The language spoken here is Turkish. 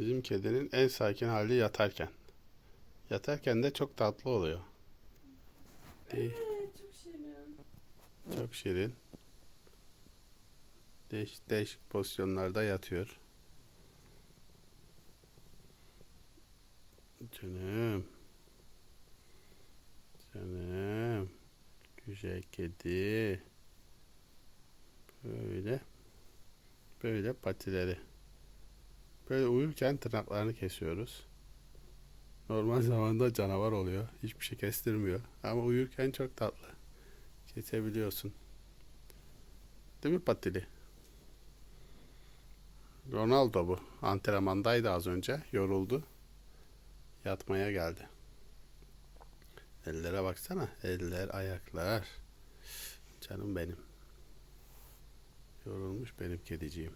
Bizim kedinin en sakin hali yatarken. Yatarken de çok tatlı oluyor. Değil. Çok şirin. Çok şirin. Değişik değişik pozisyonlarda yatıyor. Canım. Canım. Güzel kedi. Böyle. Böyle patileri. Böyle uyurken tırnaklarını kesiyoruz. Normal zamanda canavar oluyor. Hiçbir şey kestirmiyor. Ama uyurken çok tatlı. Kesebiliyorsun. Değil mi Patili? Ronaldo bu. Antrenmandaydı az önce. Yoruldu. Yatmaya geldi. Ellere baksana. Eller, ayaklar. Canım benim. Yorulmuş benim kediciğim.